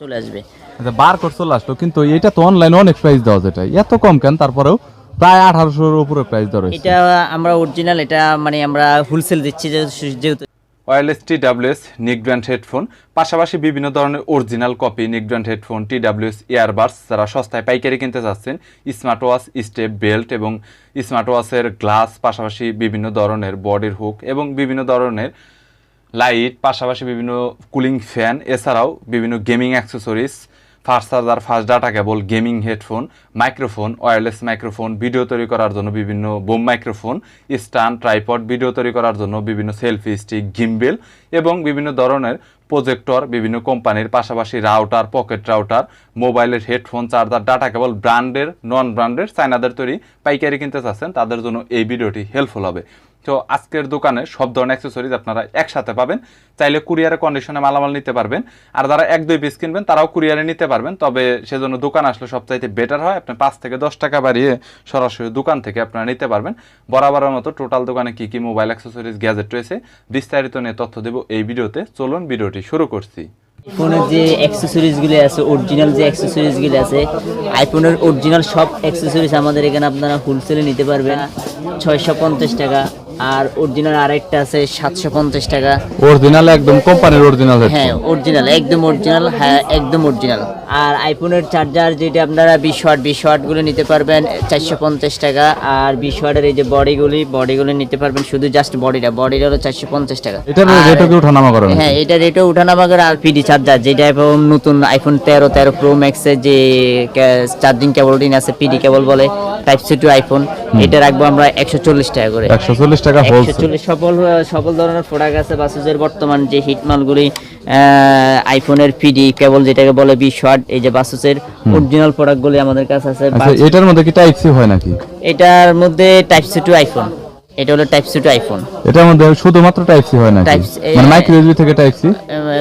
চলে আসবে। আচ্ছা বার কোড চলে আসলো কিন্তু এটা তো অনলাইনে অনেক প্রাইস দেওয়া যেটা এত কম কেন? তারপরেও প্রায় আঠারোশোর উপরে প্রাইস দেওয়া রয়েছে। এটা আমরা অরিজিনাল এটা মানে আমরা হোলসেল দিচ্ছি যেহেতু ওয়্যারলেস টি ডাব্লিউএস নিক ব্র্যান্ড হেডফোন পাশাপাশি বিভিন্ন ধরনের original copy neckband headphone TWS earbuds যারা সস্তায় পাইকারি কিনতে চাচ্ছেন স্মার্ট ওয়াচ স্টেপ বেল্ট এবং স্মার্ট ওয়াচের গ্লাস পাশাপাশি বিভিন্ন ধরনের বডির হুক এবং বিভিন্ন ধরনের লাইট, পাশাপাশি বিভিন্ন কুলিং ফ্যান এছাড়াও বিভিন্ন gaming accessories fast charger fast data cable gaming headphone microphone wireless microphone video তৈরি করার জন্য বিভিন্ন boom microphone stand tripod video তৈরি করার জন্য বিভিন্ন সেলফি স্টিক গিম্বেল এবং বিভিন্ন ধরনের প্রজেক্টর বিভিন্ন কোম্পানির পাশাপাশি রাউটার পকেট রাউটার মোবাইলের হেডফোন চার্জার ডাটা কেবল ব্র্যান্ডের নন ব্র্যান্ডের চায়নাদের তৈরি পাইকারি কিনতে চাচ্ছেন, তাদের জন্য এই ভিডিওটি হেল্পফুল হবে। তো আজকের দোকানে সব ধরনের অ্যাক্সেসরিজ আপনারা একসাথে পাবেন। চাইলে কুরিয়ারে কন্ডিশনে মালামাল নিতে পারবেন। আর যারা এক, দুই পিস কিনবেন, তারাও কুরিয়ারে নিতে পারবেন। তবে সেজন্য দোকান আসলে সবচাইতে বেটার হয়। আপনি পাঁচ থেকে দশ টাকা বাড়িয়ে সরাসরি দোকান থেকে আপনারা নিতে পারবেন। বরাবরের মতো টোটাল দোকানে কি কি মোবাইল অ্যাক্সেসরিজ গ্যাজেট রয়েছে, বিস্তারিত নিয়ে তথ্য দেব এই ভিডিওতে। চলুন ভিডিওটি শুরু করছি। ফোনের যে অ্যাক্সেসরিজগুলি আছে অরিজিনাল যে অ্যাক্সেসরিজগুলি আছে আইফোনের অরিজিনাল সব অ্যাক্সেসরিজ আমাদের এখানে আপনারা হোলসেলে নিতে পারবেন। ছয়শো পঞ্চাশ টাকা আর অরিজিনাল আরেকটা আছে সাতশো পঞ্চাশ টাকা। অরিজিনাল একদম কোম্পানির অরিজিনাল হ্যাঁ অরিজিনাল একদম অরিজিনাল হ্যাঁ একদম অরিজিনাল আর আইফোনের চার্জার যেটা আপনারা বিশ ওয়াট বিশ ওয়াটগুলো নিতে পারবেন চারশো পঞ্চাশ টাকা। আর বিশ ওয়াটের এই যে বডিগুলি বডিগুলো নিতে পারবেন শুধু জাস্ট বডিটা বডিটা হলো চারশো পঞ্চাশ টাকা। আর- রেটও কি ওঠানামা করেন? হ্যাঁ এটা রেটও উঠানামা করে আর পিডি চার্জার যেটা এখন নতুন আইফোন তেরো তেরো প্রো ম্যাক্সের যে চার্জিং কেবলটি আছে পিডি কেবল বলে টাইপ সি টু আইফোন এটা রাখব আমরা একশো চল্লিশ টাকা করে। একশো চল্লিশ টাকা হোলসেল সকল সকল ধরনের প্রোডাক্ট আছে বাসুসের বর্তমান যে হিট মালগুলি আইফোনের পিডি কেবল যেটাকে বলে বিশ ওয়াট এই যে বাসুসের অরিজিনাল প্রোডাক্টগুলি আমাদের কাছে আছে। আচ্ছা এটার মধ্যে কি টাইপ সি হয় নাকি? এটার মধ্যে টাইপ সি টু আইফোন এটা হলো টাইপ সি টু আইফোন এটার মধ্যে শুধুমাত্র টাইপ সি হয় C, মানে মাইক্রো ইউএসবি থেকে type C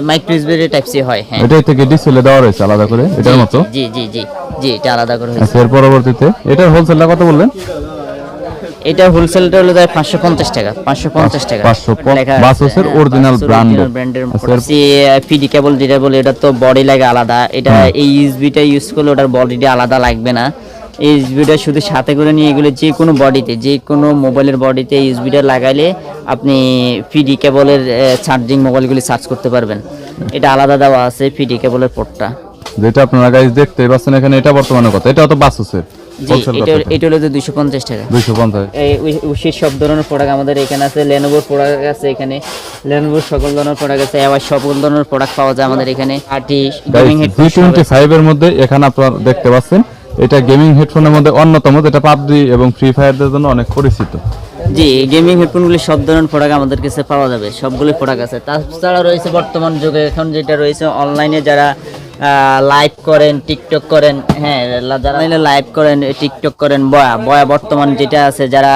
micro USB type C হয় হ্যাঁ। এটাই থেকে ডিসপ্লে দেওয়া রয়েছে আলাদা করে এটার মতো? জি জি জি জি এটা আলাদা করে হয়েছে। আচ্ছা এর পরবর্তীতে এটার হোলসেলটা কত বললেন? এটা হোলসেলটা হলো পাঁচশো পঞ্চাশ টাকা পাঁচশো পঞ্চাশ টাকা। 550 লেখা আছে, বাসুসের হ্যাঁ, আচ্ছা, product। যে পিডি কেবল যেটা বলে এটা তো বডি লাগে আলাদা। এটা এই ইউএসবিটা ইউজ করলে ওটার বডিটা আলাদা লাগবে না। এই ইউএসবিটা শুধু সাথে করে নিয়ে এগুলো যে কোনো বডিতে যে কোনো মোবাইলের বডিতে ইউএসবিটা লাগাইলে আপনি পিডি কেবলের চার্জিং মোবাইলগুলি চার্জ করতে পারবেন। এটা আলাদা দেওয়া আছে পিডি কেবলের পোর্টটা যেটা আপনারা গাইজ দেখতে পাচ্ছেন এখানে এটা বর্তমানে কত? এটা তো বাসুসের। এটা কত এটা দুইশো পঞ্চাশ টাকা। দুইশো পঞ্চাশ? এই সব ধরনের প্রোডাক্ট আমাদের এখানে আছে লেনোভোর প্রোডাক্ট আছে এখানে। লেনোভোর সকল ধরনের প্রোডাক্ট আছে আবার সকল ধরনের প্রোডাক্ট পাওয়া যায় আমাদের এখানে। RT gaming G twenty five মধ্যে এখানে আপনারা দেখতে পাচ্ছেন এটা গেমিং হেডফোনের মধ্যে অন্যতম যেটা পাবজি এবং ফ্রি ফায়ারদের জন্য অনেক পরিচিত। জি গেমিং হেডফোনগুলি সব ধরনের প্রোডাক্ট আমাদের কাছে পাওয়া যাবে, সবগুলি প্রোডাক্ট আছে। তাছাড়া রয়েছে বর্তমান যুগে, এখন যেটা রয়েছে অনলাইনে যারা লাইভ করেন টিকটক করেন হ্যাঁ যারা লাইভ করেন টিকটক করেন, বয়া বয়া বর্তমান যেটা আছে, যারা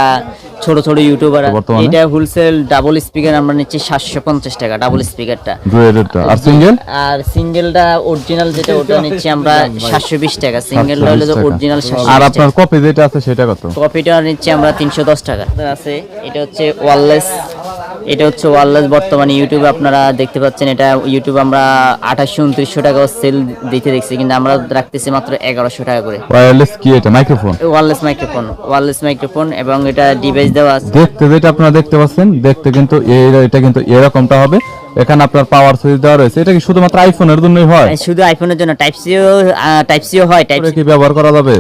ছোট ছোট ইউটিউবার এটা হোলসেল ডাবল স্পিকার আমরা নিচ্ছি সাতশো পঞ্চাশ টাকা ডাবল স্পিকারটা আর সিঙ্গেল আর সিঙ্গেলটা অরিজিনাল যেটা ওটা নিচ্ছি আমরা সাতশো বিশ টাকা। সিঙ্গেলটা হলো অরিজিনাল আর আপনার কপি যেটা আছে সেটা কত? কপিটা নিচ্ছি আমরা তিনশো দশ টাকা। আছে এটা হচ্ছে ওয়ারলেস এটা হচ্ছে ওয়ারলেস বর্তমানে ইউটিউবে আপনারা দেখতে পাচ্ছেন এটা ইউটিউব আমরা আঠাশশো উনত্রিশশো টাকা সেল দিতে দেখছি কিন্তু আমরা রাখতেছি মাত্র এগারোশো টাকা করে। ওয়ারলেস কি এটা? Microphone wireless microphone wireless microphone এবং এটা ডিভাইস দেওয়া আছে। দেখতে যেটা আপনারা দেখতে পাচ্ছেন দেখতে কিন্তু এটা কিন্তু এরকমটা হবে। এখানে আপনার পাওয়ার সুইচ দেওয়া রয়েছে। এটা কি শুধুমাত্র আইফোনের জন্যই হয়? শুধু আইফোনের জন্য টাইপ সিও টাইপ সিও হয় টাইপ সি কি ব্যবহার করা যাবে?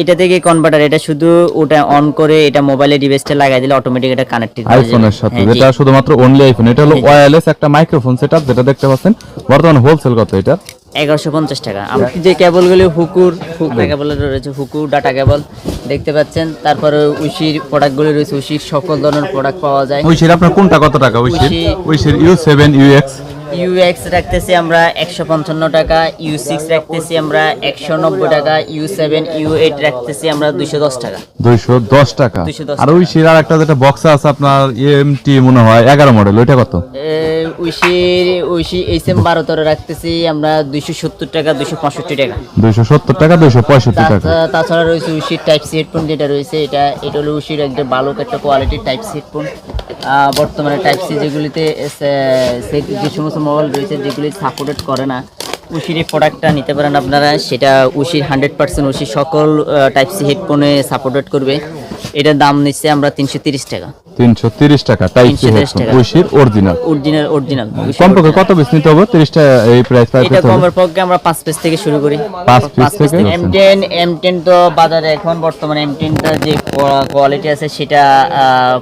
এটা থেকে কনভার্টার এটা শুধু ওটা অন করে এটা মোবাইলে ডিভাইসটা লাগাই দিলে অটোমেটিক এটা কানেক্টেড আইফোনের সাথে যেটা শুধুমাত্র অনলি আইফোন এটা হলো ওয়্যারলেস একটা মাইক্রোফোন সেটআপ যেটা দেখতে পাচ্ছেন। বর্তমানে হোলসেল কত এটা এগারোশো পঞ্চাশ টাকা। আমরা যে কেবলগুলি হুকুর হুকুর কেবল রয়েছে হুকুর ডাটা কেবল দেখতে পাচ্ছেন। তারপরে উশির প্রোডাক্টগুলি রয়েছে উশির সকল ধরনের প্রোডাক্ট পাওয়া যায়। উইশের আপনার কোনটা কত টাকা উইশের উইশি- উইশের ইউ সেভেন ইউএক্স ইউএক্স রাখতেছি আমরা একশো পঞ্চান্ন টাকা ইউ সিক্স রাখতেছি আমরা একশো নব্বই টাকা ইউ সেভেন ইউ এইট রাখতেছি আমরা দুশো দশ টাকা। দুইশো দশ টাকা। 210 আর উইশের আর একটা যেটা বক্স আছে আপনার এমটি মনে হয় এগারো মডেল ওইটা কত? উশির উশি এইচ এম বারো রাখতেছি আমরা দুইশো সত্তর টাকা দুশো পঁয়ষট্টি টাকা। দুইশো সত্তর টাকা দুইশো পঁয়ষট্টি টাকা। তাছাড়া রয়েছে উশির টাইপ সি হেডফোন যেটা রয়েছে এটা এটা হলো উশির একটা ভালো একটা কোয়ালিটির টাইপ সি হেডফোন বর্তমানে টাইপ সি যেগুলিতে যে সমস্ত মোবাইল রয়েছে যেগুলি সাপোর্টেড করে না উশির এই প্রোডাক্টটা নিতে পারেন আপনারা। সেটা উশির হান্ড্রেড পার্সেন্ট উশির সকল টাইপ সি হেডফোনে সাপোর্টেড করবে। এটার দাম নিচ্ছে আমরা তিনশো তিরিশ টাকা। তিনশো তিরিশ টাকা টাইপ সি 330 হেডফোন টাকা। উশির অরিজিনাল? Original original. কমপক্ষে কত পিস নিতে হবে? তিরিশটা এই প্রাইস এটা কমের পক্ষে আমরা পাঁচ পিস থেকে শুরু করি। পাঁচ piece থেকে? এম টেন এম টেন তো বাজারে এখন বর্তমানে এম টেনটা যে কোয়ালিটি আছে সেটা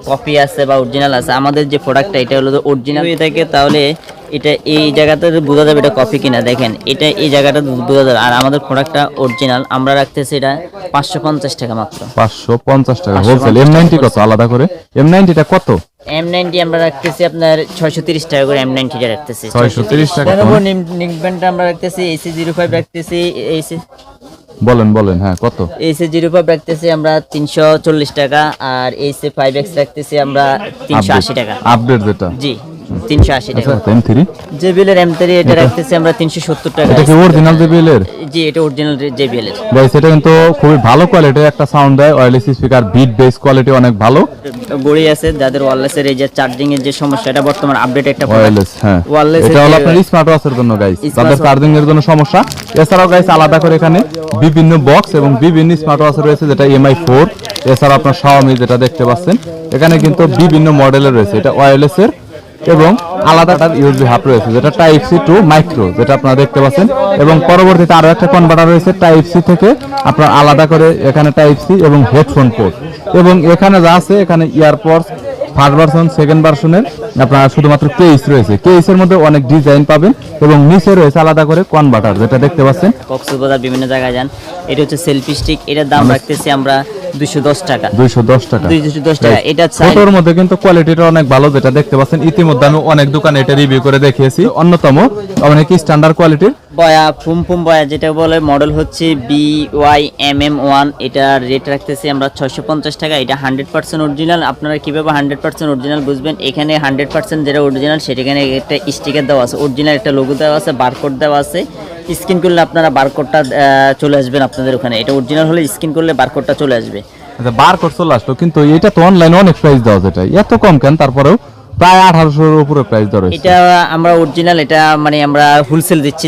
কপি আছে বা অরিজিনাল আছে। আমাদের যে প্রোডাক্টটা এটা হলো অরিজিনাল থাকে তাহলে এটা এই জায়গাতে বোঝা যাবে এটা কপি কিনা। দেখেন এটা এই জায়গাটা বোঝা যাবে। আর আমাদের প্রোডাক্টটা অরিজিনাল আমরা রাখতেছি এটা পাঁচশো পঞ্চাশ টাকা মাত্র। পাঁচশো পঞ্চাশ টাকা। হোলসেল এম নাইনটি কত? আলাদা করে? এম নাইনটিটা কত? এম নাইনটি আমরা রাখতেছি আপনার ছয়শো তিরিশ টাকা করে এম নাইনটিটা রাখতেছি। 630 টাকা দেখো নিক ব্যান্ডটা আমরা রাখতেছি এসি জিরো ফাইভ রাখতেছি এসি বলেন বলেন হ্যাঁ কত? এসি জিরো ফাইভ রাখতেছি আমরা তিনশো চল্লিশ টাকা আর এসি ফাইভ এক্স রাখতেছি আমরা তিনশো আশি টাকা। আপডেট যেটা। জি। তিনশো আশি টাকা। M three JBL M three এটা রাখতেছি আমরা তিনশো সত্তর টাকা। এটা কি অরিজিনাল জেবিএল জি এটা অরিজিনাল জেবিএল এর গাইস কিন্তু খুবই ভালো কোয়ালিটির একটা সাউন্ড দেয় wireless speaker beat bass quality অনেক ভালো। গড়ি আছে যাদের ওয়ারলেসের এই যে চার্জিং এর যে সমস্যা এটা বর্তমান আপডেট একটা ওয়্যারলেস হ্যাঁ। Wireless এটা হলো আপনার স্মার্ট ওয়াচের জন্য গাইস Smart চার্জিং এর জন্য সমস্যা। এছাড়াও গাইস আলাদা করে এখানে বিভিন্ন বক্স এবং বিভিন্ন স্মার্ট ওয়াচ রয়েছে যেটা এমআই ফোর এছাড়া আপনার শাওমি যেটা দেখতে পাচ্ছেন। এখানে কিন্তু বিভিন্ন মডেলের রয়েছে। এটা ওয়্যারলেস এর এবং আলাদা তার ইউএসবি হাব রয়েছে, যেটা টাইপ সি টু মাইক্রো যেটা আপনারা দেখতে পাচ্ছেন। এবং পরবর্তীতে আরও একটা কনভার্টার রয়েছে টাইপ সি থেকে, আপনার আলাদা করে এখানে টাইপ সি এবং হেডফোন পোর্ট এবং এখানে যা আছে, এখানে ইয়ারপডস ফার্স্ট ভার্সন সেকেন্ড ভার্সনের আপনার শুধুমাত্র কেস রয়েছে। কেসের মধ্যে অনেক ডিজাইন পাবেন এবং নিচে রয়েছে আলাদা করে কনভার্টার যেটা দেখতে পাচ্ছেন। কক্সবাজার বিভিন্ন জায়গায় যান। এটা হচ্ছে সেলফি স্টিক এটার দাম রাখতেছি আমরা দুশো দশ টাকা। দুইশো দশ টাকা। দুইশো দশ টাকা। এটা ফটোর মধ্যে কিন্তু কোয়ালিটিটা অনেক ভালো যেটা দেখতে পাচ্ছেন। ইতিমধ্যে আমি অনেক দোকানে এটা রিভিউ করে দেখিয়েছি। অন্যতম অনেক স্ট্যান্ডার্ড কোয়ালিটির বয়া ফুম ফুম বয়া যেটা বলে মডেল হচ্ছে B Y M M one এটার রেট রাখতেছি আমরা ছয়শো পঞ্চাশ টাকা, এটা হান্ড্রেড পার্সেন্ট অরিজিনাল আপনারা কীভাবে হান্ড্রেড পার্সেন্ট অরিজিনাল বুঝবেন? এখানে হান্ড্রেড পার্সেন্ট যেটা অরিজিনাল সেটাখানে একটা স্টিকার দেওয়া আছে। অরিজিনাল একটা লোগো দেওয়া আছে বারকোড দেওয়া আছে। স্ক্যান করলে আপনারা বারকোডটা চলে আসবেন আপনাদের ওখানে। এটা অরিজিনাল হলে স্ক্যান করলে বারকোডটা চলে আসবে। আচ্ছা বার কোড চলে আসলো, কিন্তু এটা তো অনলাইনে অনেক প্রাইস দেওয়া যেটা এত কম কেন? তারপরেও প্রায় আঠারোশোর উপরে প্রাইস রয়েছে এটা আমরা অরিজিনাল এটা মানে আমরা হোলসেল দিচ্ছি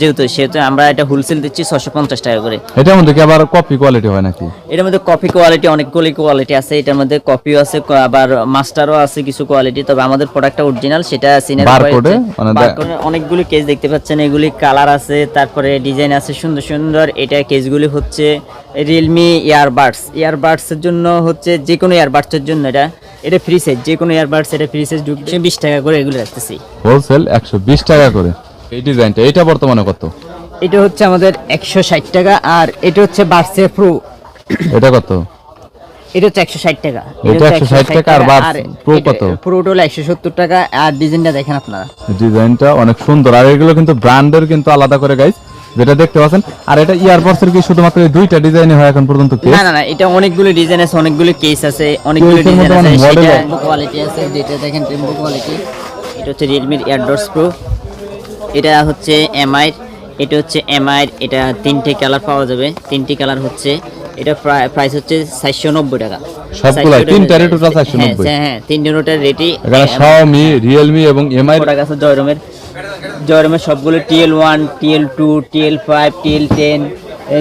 যেহেতু সেহেতু আমরা এটা হোলসেল দিচ্ছি ছশো পঞ্চাশ টাকা করে। এটার মধ্যে কি আবার কপি কোয়ালিটি হয় নাকি? এটার মধ্যে কপি কোয়ালিটি অনেকগুলি কোয়ালিটি আছে। এটার মধ্যে কপিও আছে আবার মাস্টারও আছে কিছু কোয়ালিটি তবে আমাদের প্রোডাক্টটা অরিজিনাল সেটা সিনারি মানে অনেকগুলি কেস দেখতে পাচ্ছেন। এগুলি কালার আছে তারপরে ডিজাইন আছে সুন্দর সুন্দর। এটা কেসগুলি হচ্ছে রিয়েলমি ইয়ারবাডস ইয়ারবাডসের জন্য হচ্ছে যে কোনো ইয়ারবাডসের জন্য এটা এটা ফ্রি সাইজ যে কোনো ইয়ারবাডস এটা ফ্রি সাইজ ঢুকছে বিশ টাকা করে এগুলো রাখতেছি। হোলসেল একশো বিশ টাকা করে। এই ডিজাইনটা এটা বর্তমানে কত? এটা হচ্ছে আমাদের একশো ষাট টাকা আর এটা হচ্ছে বার্সে প্রো এটা কত? এটা হচ্ছে একশো ষাট টাকা। এটা 160 টাকা আর Bars Pro কত? প্রোটা হলো একশো সত্তর টাকা আর ডিজাইনটা দেখেন আপনারা। ডিজাইনটা অনেক সুন্দর আর এগুলো কিন্তু ব্র্যান্ডের কিন্তু আলাদা করে গাইস যেটা দেখতে পাচ্ছেন। আর এটা ইয়ারবাডসের কি শুধুমাত্র দুইটা ডিজাইনই হয় এখন পর্যন্ত কি? না না না এটা অনেকগুলো ডিজাইন আছে অনেকগুলো কেস আছে অনেকগুলো এর ডিজাইন আছে। অনেক সেটা কোয়ালিটি আছে যেটা দেখেন রেমবো কোয়ালিটি এটা হচ্ছে রিয়েলমির এয়ারডটস প্রো এটা হচ্ছে এমআই এটা হচ্ছে এমআই এটা তিনটে কালার পাওয়া যাবে। তিনটি কালার হচ্ছে এটা প্রাইস হচ্ছে চারশো নব্বই টাকা। সবগুলাই? 490 তিনটারই total হ্যাঁ, 490 হ্যাঁ হ্যাঁ তিনটে রেটই এখানে Xiaomi Realme এবং MI প্রোডাক্ট আছে জয়রমের জয়রমের সবগুলো TL one TL two TL five TL ten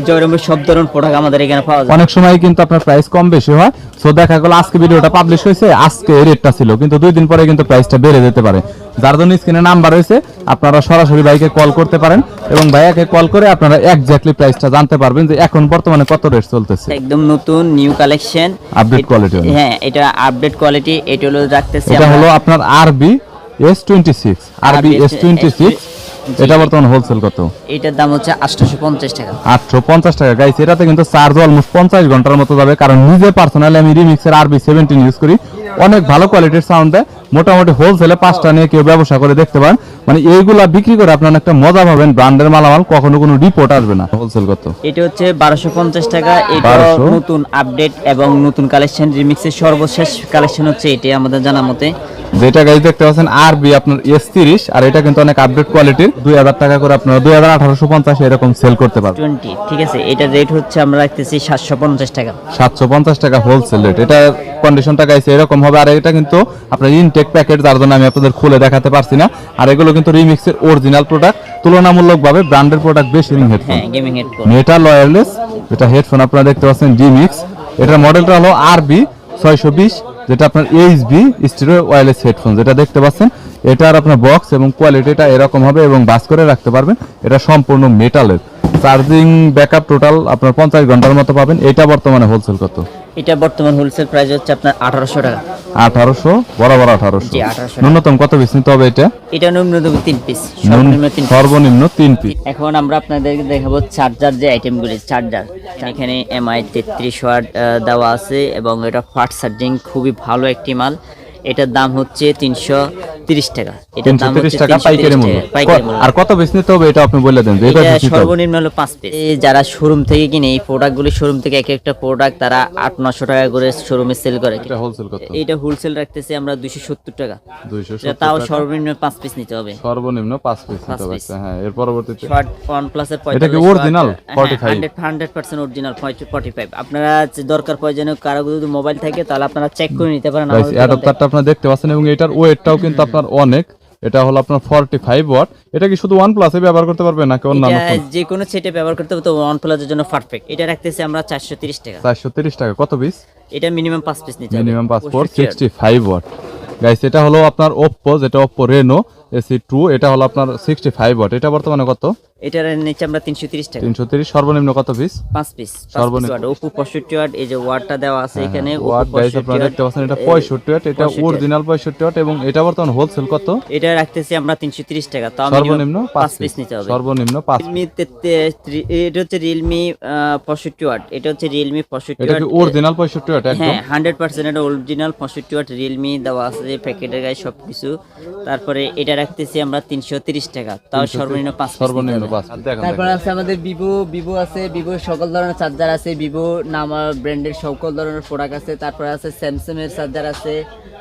জয়রমের সব ধরনের প্রোডাক্ট আমাদের এখানে পাওয়া যায়। অনেক সময় কিন্তু আপনার প্রাইস কম বেশি হয় সো দেখা গেল আজকে ভিডিওটা পাবলিশ হয়েছে আজকে এই রেটটা ছিল কিন্তু দুই দিন পরে কিন্তু প্রাইসটা বেড়ে যেতে পারে। যার জন্য স্ক্রিনে নাম্বার রয়েছে আপনারা সরাসরি ভাইকে কল করতে পারেন এবং ভাইয়াকে কল করে আপনারা এক্স্যাক্টলি প্রাইসটা জানতে পারবেন যে এখন বর্তমানে কত রেট চলতেছে। একদম নতুন নিউ কালেকশন আপডেট কোয়ালিটি হ্যাঁ এটা আপডেট কোয়ালিটি এটা হলো রাখতেছি এটা হলো আপনার RB S twenty six RB RB S twenty six এটা বর্তমান হোলসেল কত? এটার দাম হচ্ছে আটশোশো পঞ্চাশ টাকা। আটশো পঞ্চাশ টাকা। গাইছে এটাতে কিন্তু চার্জ অলমোস্ট পঞ্চাশ ঘণ্টার মতো যাবে কারণ নিজে পার্সোনালি আমি রিমিক্সের আরবি সেভেন্টিন ইউজ করি। অনেক ভালো কোয়ালিটির সাউন্ড দেয়। মোটামুটি হোলসেলে পাঁচটা নিয়ে কেউ ব্যবসা করে দেখতে পারেন। মানে এইগুলা বিক্রি করে আপনার একটা মজা পাবেন ব্র্যান্ডের মালামাল কখনো কোনো রিপোর্ট আসবে না। হোলসেল কত? এটা হচ্ছে বারোশো পঞ্চাশ টাকা। এটা নতুন আপডেট এবং নতুন কালেকশন রিমিক্সের সর্বশেষ কালেকশন হচ্ছে এটি আমাদের জানা মতে। যেটা গাইজ দেখতে পাচ্ছেন আরবি আপনার এস তিরিশ আর এটা কিন্তু অনেক আপডেট কোয়ালিটির দুই হাজার টাকা করে আপনারা দুই হাজার আঠারোশো পঞ্চাশ এরকম সেল করতে পারবেন। টোয়েন্টি ঠিক আছে? এটা রেট হচ্ছে আমরা রাখতেছি সাতশো পঞ্চাশ টাকা। সাতশো পঞ্চাশ টাকা হোলসেল রেট এটা কন্ডিশনটা গাইছে এরকম হবে। আর এটা কিন্তু আপনার ইনটেক প্যাকেট যার জন্য আমি আপনাদের খুলে দেখাতে পারছি না। আর এগুলো কিন্তু রিমিক্সের অরিজিনাল প্রোডাক্ট তুলনামূলকভাবে ব্র্যান্ডের প্রোডাক্ট বেশি রিং হেডফোন মেটাল ওয়্যারলেস এটা হেডফোন আপনারা দেখতে পাচ্ছেন ডিমিক্স এটার মডেলটা হলো আরবি ছয়শো বিশ যেটা আপনার এইচবি স্টিরিও ওয়্যারলেস হেডফোন যেটা দেখতে পাচ্ছেন। এটার আপনার বক্স এবং কোয়ালিটিটা এরকম হবে এবং বাস করে রাখতে পারবেন। এটা সম্পূর্ণ মেটালের চার্জিং ব্যাকআপ টোটাল আপনার পঞ্চাশ ঘণ্টার মতো পাবেন। এটা বর্তমানে হোলসেল কত? এটা বর্তমান হোলসেল প্রাইস হচ্ছে আপনার আঠারোশো টাকা। আঠারোশো? বরাবর আঠারোশো। জি, 1800 ন্যূনতম কত পিস নিতে হবে এটা? এটা ন্যূনতম তিন পিস সর্বনিম্ন তিন piece। সর্বনিম্ন তিন পিস এখন আমরা আপনাদেরকে দেখাবো চার্জার যে আইটেমগুলি চার্জার এখানে এমআই তেত্রিশ ওয়াট দেওয়া আছে এবং এটা ফাস্ট চার্জিং খুবই ভালো একটি মাল। এটার দাম হচ্ছে তিনশো তিরিশ টাকা। এটার তিনশো দাম তিরিশ হচ্ছে টাকা পাইকারি মূল্য। আর কত পিস নিতে হবে এটা আপনি বলে দেন যে এটা এটা হবে। সর্বনিম্ন হলো পাঁচ পিস যারা শোরুম থেকে কিনে এই প্রোডাক্টগুলি শোরুম থেকে এক একটা প্রোডাক্ট তারা আট নশো টাকা করে শোরুমে সেল করে। এটা হোলসেল কত এইটা হোলসেল রাখতেছি আমরা দুশো সত্তর টাকা। দুইশো এটা তাও সর্বনিম্ন পাঁচ পিস নিতে হবে। সর্বনিম্ন পাঁচ পিস নিতে piece। পারছে হ্যাঁ এর পরবর্তীতে? শর্ট ওয়ান প্লাসের এটা কি original? 45? Hundred hundred percent original forty five আপনারা দরকার প্রয়োজনে কারও যদি মোবাইল থাকে তাহলে আপনারা চেক করে নিতে পারেন। অ্যাডাপ্টারটা আপনারা দেখতে পাচ্ছেন এবং এটার ওয়েটটাও কিন্তু আপনার অনেক এটা হলো আপনার ফর্টি ফাইভ ওয়াট এটা কি শুধু ওয়ান প্লাসে ব্যবহার করতে পারবে নাকি অন্যান্য যে কোনো সেটে ব্যবহার করতে হবে তো ওয়ান প্লাসের জন্য পারফেক্ট এটা রাখতেছি আমরা চারশো তিরিশ টাকা। চারশো তিরিশ টাকা কত পিস এটা মিনিমাম পাঁচ পিস নিতে হবে। মিনিমাম পাঁচ four sixty five watt guys এটা হলো আপনার ওপ্পো যেটা ওপ্পো রেনো এসি টু এটা হলো আপনার সিক্সটি ফাইভ ওয়াট এটা বর্তমানে কত? এটার নিচে আমরা তিনশো তিরিশ টাকা। তিনশো তিরিশ সর্বনিম্ন কত পিস পাঁচ পিস সর্বনিম্ন। ওপো পঁয়ষট্টি ওয়াট এই যে ওয়াটটা দেওয়া আছে এখানে ওয়াট গাইস আপনারা দেখতে পাচ্ছেন এটা পঁয়ষট্টি ওয়াট এটা 65 অরিজিনাল পঁয়ষট্টি ওয়াট এবং এটা বর্তমানে হোলসেল কত? এটা রাখতেছি আমরা তিনশো তিরিশ টাকা তাও সর্বনিম্ন পাঁচ পিস নিতে হবে। সর্বনিম্ন পাঁচ রিয়েলমি এটা হচ্ছে রিয়েলমি পঁয়ষট্টি ওয়াট এটা হচ্ছে রিয়েলমি পঁয়ষট্টি ওয়াট অরিজিনাল পঁয়ষট্টি ওয়াট একদম? হ্যাঁ হান্ড্রেড পার্সেন্ট এটা অরিজিনাল পঁয়ষট্টি ওয়াট রিয়েলমি দেওয়া আছে প্যাকেটের গায়ে সব কিছু তারপরে এটা রাখতেছি আমরা তিনশো তিরিশ টাকা। তাও সর্বনিম্ন পাঁচ সর্বনিম্ন। পাঁচ তারপরে আছে আমাদের ভিভো ভিভো আছে ভিভো সকল ধরনের চার্জার আছে ভিভো নামা ব্র্যান্ডের সকল ধরনের প্রোডাক্ট আছে তারপরে আছে স্যামসাং এর চার্জার আছে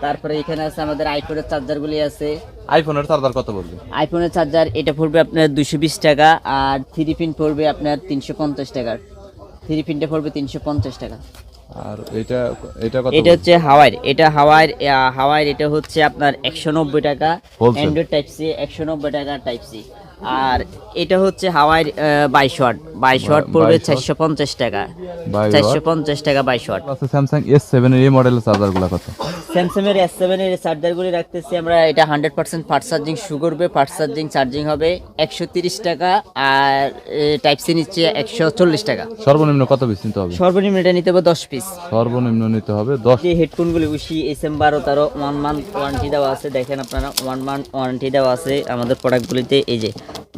তারপরে এখানে আছে আমাদের আইফোনের চার্জারগুলি আছে। আইফোনের চার্জার কত বলবে আইফোনের চার্জার এটা পড়বে আপনার দুশো বিশ টাকা আর থ্রি পিন পড়বে আপনার তিনশো পঞ্চাশ টাকার। থ্রি পিনটা পড়বে তিনশো পঞ্চাশ টাকা। আর এটা এটা কত এটা হচ্ছে হাওয়াইর এটা হাওয়াইর হাওয়াইর এটা হচ্ছে আপনার একশো নব্বই টাকা অ্যান্ড্রয়েড টাইপ সি একশো নব্বই টাকা টাইপ সি আর এটা হচ্ছে হাওয়াইর বাইশ ওয়াট বাইশ ওয়াট পড়বে 22 watt। চারশো পঞ্চাশ টাকা। 22 চারশো পঞ্চাশ টাকা বাইশ ওয়াট আছে স্যামসাং এস সেভেন এই মডেলের চার্জারগুলো কত? স্যামসাং এর এস সেভেন এর চার্জারগুলি রাখতেছি আমরা এটা হান্ড্রেড পার্সেন্ট ফাস্ট চার্জিং শু করবে ফাস্ট চার্জিং চার্জিং হবে একশো তিরিশ টাকা আর টাইপ সি নিচ্ছে একশো চল্লিশ টাকা। সর্বনিম্ন কত পিস নিতে হবে? সর্বনিম্ন এটা নিতে হবে দশ পিস সর্বনিম্ন নিতে হবে দশ যে হেডফোনগুলি উশি এস এম বারো তেরো ওয়ান মান্থ ওয়ারেন্টি দেওয়া আছে দেখেন আপনারা ওয়ান মান্থ ওয়ারেন্টি দেওয়া আছে আমাদের প্রোডাক্টগুলিতে এই যে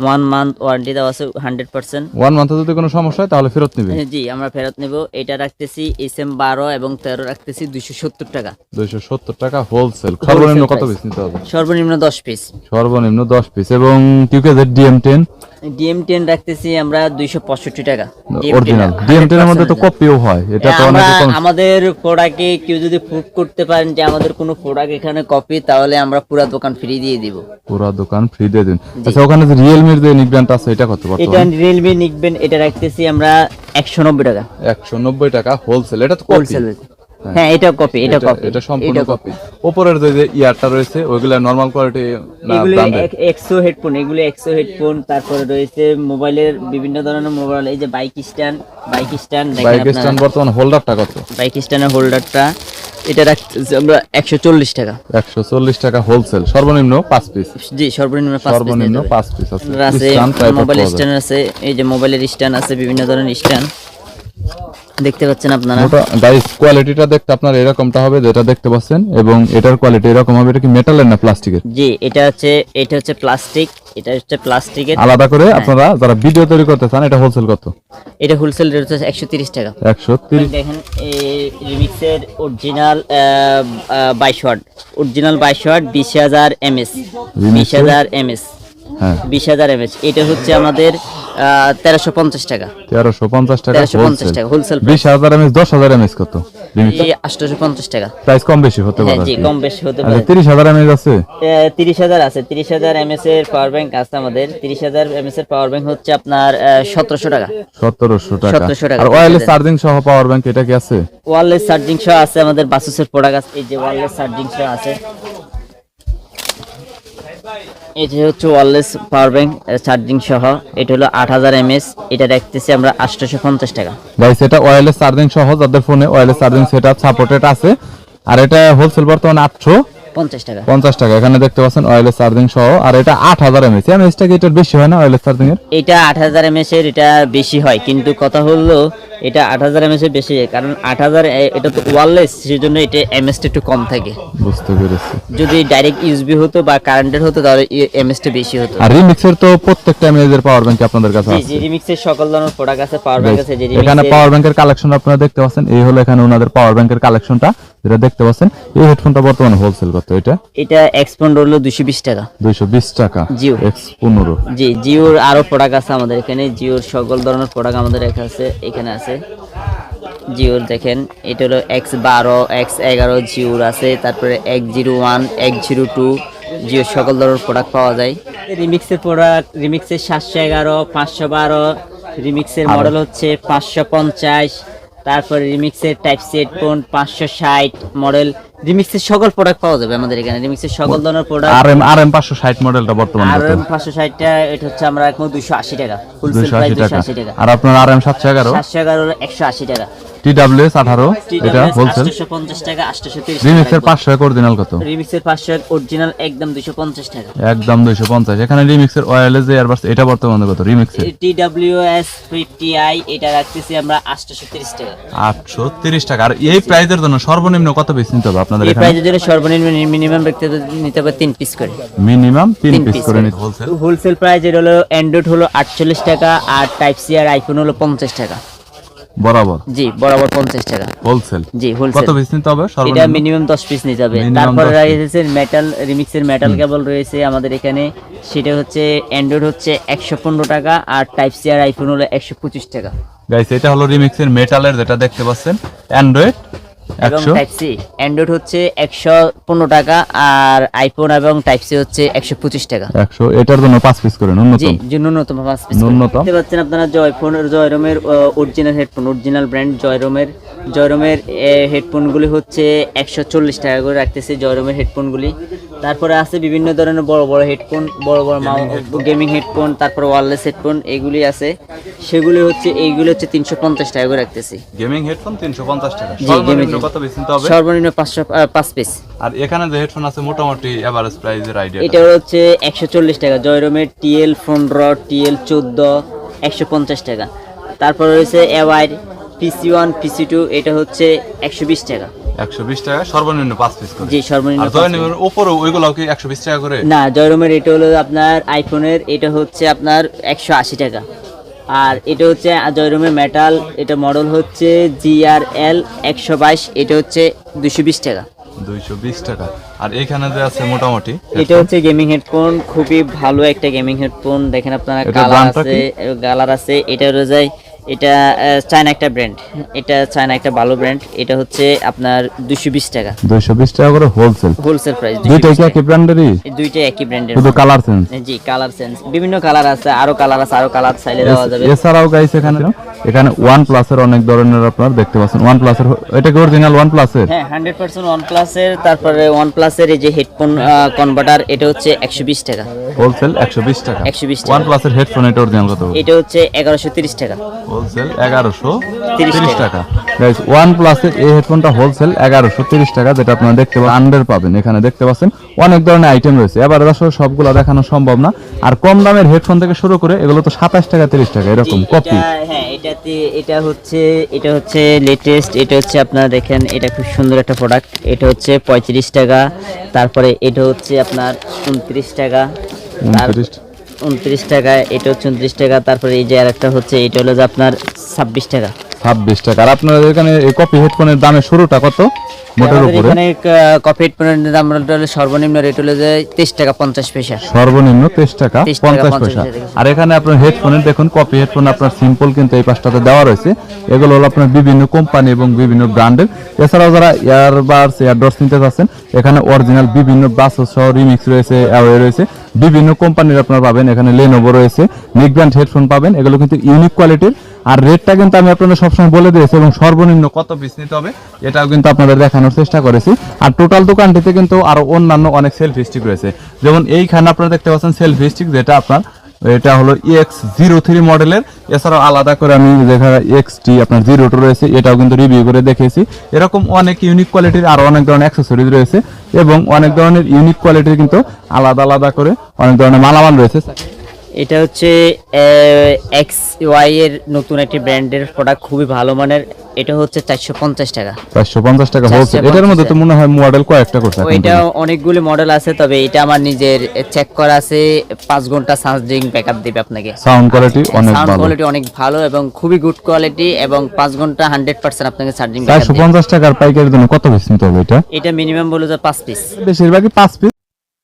ওয়ান মান্থ ওয়ারেন্টি দেওয়া আছে হান্ড্রেড পার্সেন্ট ওয়ান মান্থে যদি কোনো সমস্যা হয় তাহলে ফেরত নেবে। জি আমরা ফেরত নেব। এটা রাখতেছি এস এম বারো এবং তেরো রাখতেছি দুশো সত্তর টাকা। সত্তর টাকা হোলসেল সর্বনিম্ন কত পিস নিতে হবে? সর্বনিম্ন দশ পিস সর্বনিম্ন দশ পিস এবং QK Z DM ten DM ten রাখতেছি আমরা দুইশো পঁয়ষট্টি টাকা। অরিজিনাল ডিএম টেনের মধ্যে তো কপিও হয়। এটা তো আমাদের প্রোডাক্টে কেউ যদি প্রুভ করতে পারেন যে আমাদের কোনো প্রোডাক্ট এখানে কপি তাহলে আমরা পুরো দোকান ফ্রি দিয়ে দিব। পুরো দোকান ফ্রি দিয়ে দিন। আচ্ছা ওখানে যে রিয়েলমির যে নিকব্যান্ড আছে এটা কত এটা রিয়েলমি নিকবেন এটা রাখতেছি আমরা একশো নব্বই টাকা। একশো নব্বই টাকা হোলসেল এটা তো কপি হোলসেল হ্যাঁ। এটা কপি এটা কপি এটা সম্পূর্ণ কপি উপরের যে ইয়ারটা রয়েছে ওইগুলা নরমাল কোয়ালিটি এগুলো ব্র্যান্ডেড এক্সো হেডফোন এগুলো এক্সো হেডফোন তারপরে রয়েছে মোবাইলের বিভিন্ন ধরনের মোবাইল এই যে bike stand bike stand bike stand বর্তমানে হোল্ডারটা কত? বাইক স্ট্যান্ডের হোল্ডারটা এটা রাখতেছি আমরা একশো চল্লিশ টাকা। একশো চল্লিশ টাকা হোলসেল সর্বনিম্ন পাঁচ পিস জি সর্বনিম্ন পাঁচ piece সর্বনিম্ন নিতে হবে। পাঁচ পিস আছে। মোবাইল স্ট্যান্ড আছে এই যে মোবাইলের স্ট্যান্ড আছে বিভিন্ন ধরনের স্ট্যান্ড দেখতে পাচ্ছেন আপনারা। গাইস কোয়ালিটিটা দেখতে আপনার এরকমটা হবে যেটা দেখতে পাচ্ছেন এবং এটার কোয়ালিটি এরকম হবে এটা কি মেটালের না প্লাস্টিকের জি এটা হচ্ছে এটা হচ্ছে প্লাস্টিক এটা হচ্ছে প্লাস্টিকের আলাদা করে হ্যাঁ। আপনারা যারা ভিডিও তৈরি করতে চান এটা হোলসেল কত? এটা হোলসেল রেট হচ্ছে একশো তিরিশ টাকা। একশো তিরিশ। দেখেন এই রিমিক্সের অরিজিনাল বাইশ ওয়াট। অরিজিনাল বাইশ ওয়াট বিশ হাজার এমএস। বিশ হাজার এমএস। হ্যাঁ। বিশ হাজার এমএস। এটা হচ্ছে আমাদের তেরোশো পঞ্চাশ টাকা। তেরোশো পঞ্চাশ টাকা 1350 টাকা, wholesale বিশ হাজার এমএস দশ হাজার এমএস কত? আটশোশো পঞ্চাশ টাকা। প্রাইস কম বেশি হতে হ্যাঁ পারে জি কম বেশি হতে আচ্ছা পারে। তিরিশ হাজার এমএস আছে? তিরিশ হাজার আছে। তিরিশ হাজার এমএস এর পাওয়ার ব্যাংক আছে আমাদের। তিরিশ হাজার এমএস এর পাওয়ার ব্যাংক হচ্ছে আপনার সতেরোশো টাকা। সতেরোশো টাকা। 1700 টাকা, আর ওয়ারলেস চার্জিং সহ পাওয়ার ব্যাংক এটা কি আছে? ওয়ারলেস চার্জিং সহ আছে আমাদের বাসুসের প্রোডাক্ট আছে। এই যে ওয়ারলেস চার্জিং সহ আছে। যে হচ্ছে ওয়ারলেস পাওয়ার ব্যাংক চার্জিং সহ। এটা হলো আট হাজার এমএস এটা দেখতেছি আমরা আটশোশো পঞ্চাশ টাকা। গাইস এটা ওয়্যারলেস চার্জিং সহ যাদের ফোনে ওয়্যারলেস চার্জিং সেটআপ সাপোর্টেড আছে। আর এটা হোলসেল বর্তমানে আটশো পঞ্চাশ টাকা। পঞ্চাশ টাকা এখানে দেখতে পাচ্ছেন ওয়্যারলেস চার্জিং সহ। আর এটা আট হাজার এমএস এমএসটা কি এটার বেশি হয় না ওয়্যারলেস চার্জিং এর এটা আট হাজার এমএস এর এটা বেশি হয়। কিন্তু কথা হলো এটা আট হাজার এমএস এর বেশি কারণ আট হাজার এটা তো ওয়ারলেস সেই জন্য এটা এমএস টা একটু কম থাকে। বুঝতে পেরেছি। যদি ডাইরেক্ট ইউএসবি হতো বা কারেন্টের হতো তাহলে এমএস টা বেশি হতো। আর রিমিক্সের তো প্রত্যেকটা এমএসের পাওয়ার ব্যাংক আপনাদের কাছে আছে। জি রিমিক্সের সকল ধরনের প্রোডাক্ট আছে পাওয়ার ব্যাংক আছে যে এখানে পাওয়ার ব্যাংকের কালেকশন আপনারা দেখতে পাচ্ছেন। এই হলো এখানে ওনাদের পাওয়ার ব্যাংকের কালেকশনটা যেটা দেখতে পাচ্ছেন। এই হেডফোনটা বর্তমানে হোলসেল কত এটা? এটা এক্সপন্ড হলো দুশো বিশ টাকা। দুইশো বিশ টাকা? জিও। এক্স পনেরো জি জিওর আরও প্রোডাক্ট আছে আমাদের এখানে। জিওর সকল ধরনের প্রোডাক্ট আমাদের এখানে আছে এখানে আছে। জিওর দেখেন এটা হলো এক্স বারো এক্স এগারো জিওর আছে তারপরে এক জিরো ওয়ান এক জিরো টু জিওর সকল ধরনের প্রোডাক্ট পাওয়া যায়। রিমিক্সের প্রোডাক্ট রিমিক্সের সাতশো এগারো পাঁচশো বারো রিমিক্সের মডেল হচ্ছে পাঁচশো পঞ্চাশ তারপরে রিমিক্সের টাইপ সেট ফোন পাঁচশো ষাট মডেল রিমিক্সের সকল প্রোডাক্ট পাওয়া যাবে আমাদের এখানে। রিমিক্সের সকল ধরনের প্রোডাক্ট আর এম আর এম পাঁচশো ষাট মডেলটা বর্তমানে আর কত পাঁচশো ষাটটা এটা হচ্ছে আমরা এখন দুশো আশি টাকা। ফুল দুইশো প্রাইস আশি দুশো টাকা। আর আপনার আর এম সাতশো এগারো? সাতশো একশো আশি টাকা। টি ডাব্লিউ এস আঠারো এটা হোলসেল আটশো পঞ্চাশ টাকা আটশো তিরিশ রিমিক্সের পাঁচশো এক অরিজিনাল কত? রিমিক্সের পাঁচশো অরিজিনাল একদম দুশো পঞ্চাশ টাকা। একদম দুইশো পঞ্চাশ এখানে রিমিক্সের ওয়ারলেস এয়ারবাস এটা বর্তমানে কত? রিমিক্সের T W S fifty I এটা রাখতেছি আমরা আটশো তিরিশ টাকা। আটশো তিরিশ টাকা। আর এই প্রাইজের জন্য সর্বনিম্ন কত পিস নিতে হবে আপনাদের এই এখানে? প্রাইসের জন্য সর্বনিম্ন মিনিমাম ব্যক্তি নিতে হবে তিন পিস করে। মিনিমাম তিন তিন পিস করে। নিতে হোলসেল হোলসেল প্রাইস এটা হলো অ্যান্ড্রয়েড হলো আটচল্লিশ টাকা আর টাইপ সি আর আইফোন হলো পঞ্চাশ টাকা। বরাবর? জি বরাবর পঞ্চাশ টাকা। হোলসেল জি কত পিস নিতে হবে এটা মিনিমাম দশ পিস নিতে হবে। তারপরে রয়েছে মেটাল রিমিক্সের মেটাল কেবল রয়েছে আমাদের এখানে। সেটা হচ্ছে অ্যান্ড্রয়েড হচ্ছে একশো পনেরো টাকা আর টাইপ সি আর আইফোন হলো একশো পঁচিশ টাকা। গাইস এটা হলো রিমিক্সের মেটালের যেটা দেখতে পাচ্ছেন। অ্যান্ড্রয়েড এবং টাইপ সি অ্যান্ড্রয়েড হচ্ছে একশো পনেরো টাকা আর আইফোন এবং টাইপ সি হচ্ছে একশো পঁচিশ টাকা। একশো। এটার জন্য পাঁচ পিস করে জি ন্যূনতম যে ন্যূনতম পাঁচ পিস ন্যূনতম। দেখতে পাচ্ছেন আপনারা জয়ফোন জয়রমের অরিজিনাল হেডফোন অরিজিনাল ব্র্যান্ড জয়রমের জয়রমের হেডফোনগুলি হচ্ছে একশো চল্লিশ টাকা করে রাখতেছে জয়রমের হেডফোনগুলি তারপরে আছে বিভিন্ন ধরনের বড় বড় হেডফোন বড় বড় গেমিং হেডফোন তারপরে ওয়ারলেস হেডফোন এগুলি আছে। সেগুলি হচ্ছে এইগুলি হচ্ছে তিনশো পঞ্চাশ টাকা করে রাখতেছি। গেমিং হেডফোন তিনশো পঞ্চাশ টাকা। সর্বনিম্ন কত পিস নিতে হবে? সর্বনিম্ন পাঁচশো পাঁচ পিস আর এখানে যে হেডফোন আছে মোটামুটি এভারেজ প্রাইজের আইডিয়া এটা হচ্ছে একশো চল্লিশ টাকা। জয়রমের টিএল পনেরো টিএল চোদ্দ একশো পঞ্চাশ টাকা। তারপর রয়েছে এওয়াইড পিসি ওয়ান পিসি টু এটা হচ্ছে একশো বিশ টাকা। একশো বিশ টাকা সর্বনিম্ন পাঁচ পিস করে। জি সর্বনিম্ন আর উপরে ওইগুলো কি একশো বিশ টাকা করে। না জয়রমের এটা হলো আপনার আইফোনের এটা হচ্ছে আপনার একশো আশি টাকা। আর এটা হচ্ছে জয়রমের মেটাল এটা মডেল হচ্ছে জিআরএল একশো বাইশ এটা হচ্ছে দুশো বিশ টাকা। দুইশো বিশ টাকা। আর এইখানে যে আছে মোটামুটি এটা হচ্ছে গেমিং হেডফোন খুবই ভালো একটা গেমিং হেডফোন দেখেন আপনারা কালার আছে কালার আছে এটা হলো যায় এটা চায়না একটা ব্র্যান্ড এটা চায়না একটা ভালো ব্র্যান্ড এটা হচ্ছে আপনার দুইশো বিশ টাকা। দুইশো বিশ টাকা করে হোলসেল হোলসেল প্রাইস দুইটা কি একই ব্র্যান্ডেরই দুইটা একই ব্র্যান্ডের শুধু কালার চেঞ্জ জি কালার সেন্স বিভিন্ন কালার আছে আরও কালার আছে আরও কালার চাইলে দেওয়া যাবে। এছাড়াও গাইস এখানে এখানে ওয়ান প্লাসের অনেক ধরনের আপনার দেখতে পাচ্ছেন। ওয়ান প্লাসের এটা কি অরিজিনাল ওয়ান প্লাসের হ্যাঁ হান্ড্রেড পার্সেন্ট ওয়ান প্লাসের তারপরে ওয়ান প্লাসের এই যে হেডফোন কনভার্টার এটা হচ্ছে একশো বিশ টাকা। হোলসেল একশো বিশ টাকা। 120 টাকা। ওয়ান প্লাসের হেডফোন এটা অরিজিনাল কত এটা হচ্ছে এগারোশো তিরিশ টাকা। হোলসেল এগারোশো 30 তিরিশ টাকা। গাইস ওয়ান প্লাসের এই হেডফোনটা হোলসেল এগারোশো তিরিশ টাকা যেটা আপনারা দেখতে পাবেন আন্ডার পাবেন এখানে দেখতে পাচ্ছেন। অনেক ধরনের আইটেম রয়েছে। এবার আসলে সবগুলো দেখানো সম্ভব না। আর কম দামের হেডফোন থেকে শুরু করে এগুলো তো সাতাশ টাকা তিরিশ টাকা এরকম কপি এটা- এটাতে এটা হচ্ছে এটা হচ্ছে লেটেস্ট এটা হচ্ছে আপনারা দেখেন এটা খুব সুন্দর একটা প্রোডাক্ট এটা হচ্ছে পঁয়ত্রিশ টাকা তারপরে এটা হচ্ছে আপনার উনত্রিশ টাকা তার- উনত্রিশ। উনত্রিশ টাকা এটা হচ্ছে উনত্রিশ টাকা তারপরে এই যে আর একটা হচ্ছে এটা হলো যে আপনার ছাব্বিশ টাকা। ছাব্বিশ টাকা। আর আপনাদের এখানে এই কপি হেডফোনের দামের শুরুটা কত? মোটের উপরে। এখানে কপি হেডফোনের দাম হলো সর্বনিম্ন রেট হলো যে তেইশ টাকা পঞ্চাশ পয়সা। সর্বনিম্ন তেইশ টাকা পঞ্চাশ পয়সা। পয়সা। আর এখানে আপনার হেডফোনের দেখুন কপি হেডফোন আপনার সিম্পল কিন্তু এই পাশটাতে দেওয়া রয়েছে। এগুলো হলো আপনার বিভিন্ন কোম্পানি এবং বিভিন্ন ব্র্যান্ডের। এছাড়াও যারা নিতে চাচ্ছেন এখানে অরিজিনাল বিভিন্ন বাস সহ রিমিক্স রয়েছে অ্যাওয়ে রয়েছে। বিভিন্ন কোম্পানির আপনার পাবেন এখানে লেনোভো রয়েছে নিক ব্র্যান্ড হেডফোন পাবেন। এগুলো কিন্তু ইউনিক কোয়ালিটির আর রেটটা কিন্তু আমি আপনাদের সবসময় বলে দিয়েছি এবং সর্বনিম্ন কত পিস নিতে হবে, এটাও কিন্তু আপনাদের দেখানোর চেষ্টা করেছি। আর টোটাল দোকানটিতে কিন্তু আরও অন্যান্য অনেক সেলফি স্টিক রয়েছে। যেমন এইখানে আপনারা দেখতে পাচ্ছেন সেলফি স্টিক যেটা আপনার, এটা হলো এক্স জিরো থ্রি মডেলের এছাড়াও আলাদা করে আমি যেখানে এক্স টি আপনার জিরো টু রয়েছে, এটাও কিন্তু রিভিউ করে দেখেছি এরকম অনেক ইউনিক কোয়ালিটির আরও অনেক ধরনের অ্যাক্সেসরিজ রয়েছে এবং অনেক ধরনের ইউনিক কোয়ালিটির কিন্তু আলাদা আলাদা করে অনেক ধরনের মালামাল রয়েছে। এটা হচ্ছে এক্স ওয়াই এর নতুন একটি ব্র্যান্ডের প্রোডাক্ট খুবই ভালো মানের। এটা হচ্ছে চারশো পঞ্চাশ টাকা। চারশো পঞ্চাশ টাকা হোলসেল এটার মধ্যে তো মনে হয় মডেল কয়েকটা করছে ওইটা অনেকগুলি মডেল আছে তবে এটা আমার নিজের চেক করা আছে। পাঁচ ঘণ্টা চার্জিং ব্যাকআপ দেবে আপনাকে। সাউন্ড কোয়ালিটি অনেক সাউন্ড কোয়ালিটি অনেক ভালো এবং খুবই গুড কোয়ালিটি এবং পাঁচ ঘণ্টা হান্ড্রেড পার্সেন্ট আপনাকে চার্জিং চারশো পঞ্চাশ টাকার পাইকারির জন্য কত পিস নিতে হবে এটা? এটা মিনিমাম বলে যে পাঁচ পিস বেশিরভাগই পাঁচ পিস